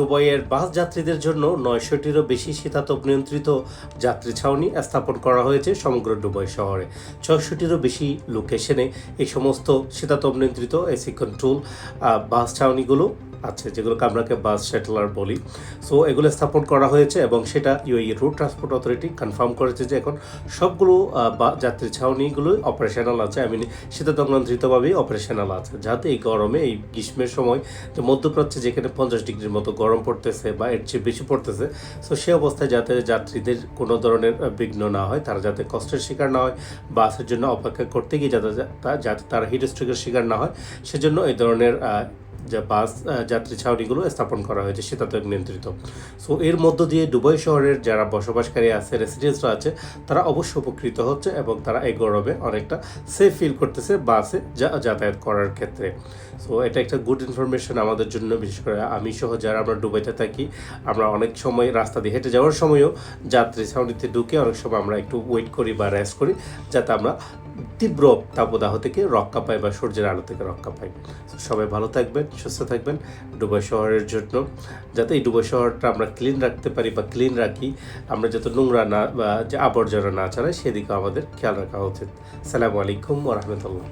দুবাইয়ের বাস যাত্রীদের জন্য নয়শোটিরও বেশি শীতাতপ নিয়ন্ত্রিত যাত্রী ছাউনি স্থাপন করা হয়েছে সমগ্র দুবাই শহরে। ছয়শোটিরও বেশি লোকেশনে এই সমস্ত শীতাতপ নিয়ন্ত্রিত এসি কন্ট্রোল বাস ছাউনিগুলো আছে, যেগুলোকে আমরাকে বাস শ্যাটেলার বলি। সো এগুলো স্থাপন করা হয়েছে এবং সেটা UAE road transport authority confirm করেছে যে এখন সবগুলো যাত্রী ছাউনিগুলো অপারেশনাল আছে। আই মিন শীতাতপ নিয়ন্ত্রিতভাবেই অপারেশনাল আছে। যাতে এই গরমে, এই গ্রীষ্মের সময় যে মধ্যপ্রাচ্যে যেখানে পঞ্চাশ ডিগ্রির মতো গরম পড়তেছে বা এর চেয়ে বেশি পড়তেছে সো সে অবস্থায় যাতে যাত্রীদের কোনো ধরনের বিঘ্ন না হয়, তারা যাতে কষ্টের শিকার না হয়, বাসের জন্য অপেক্ষা করতে গিয়ে যাতে যাতে তারা হিট স্ট্রোকের শিকার না হয়, সেজন্য এই ধরনের যে বাস যাত্রী ছাউনিগুলো স্থাপন করা হয়েছে শীতাতপ নিয়ন্ত্রিত। সো এর মধ্য দিয়ে দুবাই শহরের যারা বসবাসকারী আছে রেসিডেন্টসরা আছে, তারা অবশ্য উপকৃত হচ্ছে এবং তারা এই গরমে অনেকটা সেফ ফিল করতেছে বাসে যা- যাতায়াত করার ক্ষেত্রে। সো এটা একটা গুড ইনফরমেশন আমাদের জন্য, বিশেষ করে আমি সহ যারা আমরা দুবাইতে থাকি, আমরা অনেক সময় রাস্তা দিয়ে হেঁটে যাওয়ার সময়ও যাত্রী ছাউনিতে ঢুকে অনেক সময় আমরা একটু ওয়েট করি বা রেস্ট করি, যাতে আমরা তীব্র তাপদাহ থেকে রক্ষা পায় বা সূর্যের আলো থেকে রক্ষা পায়। সবাই ভালো থাকবেন, সুস্থ থাকবেন। ডুবাই শহরের জন্য যাতে এই ডুবাই শহরটা আমরা ক্লিন রাখতে পারি বা ক্লিন রাখি, আমরা যত নোংরা না বা যে আবর্জনা না ছাড়াই সেদিকেও আমাদের খেয়াল রাখা উচিত। সালামু আলাইকুম ওরহমতুল্লাহ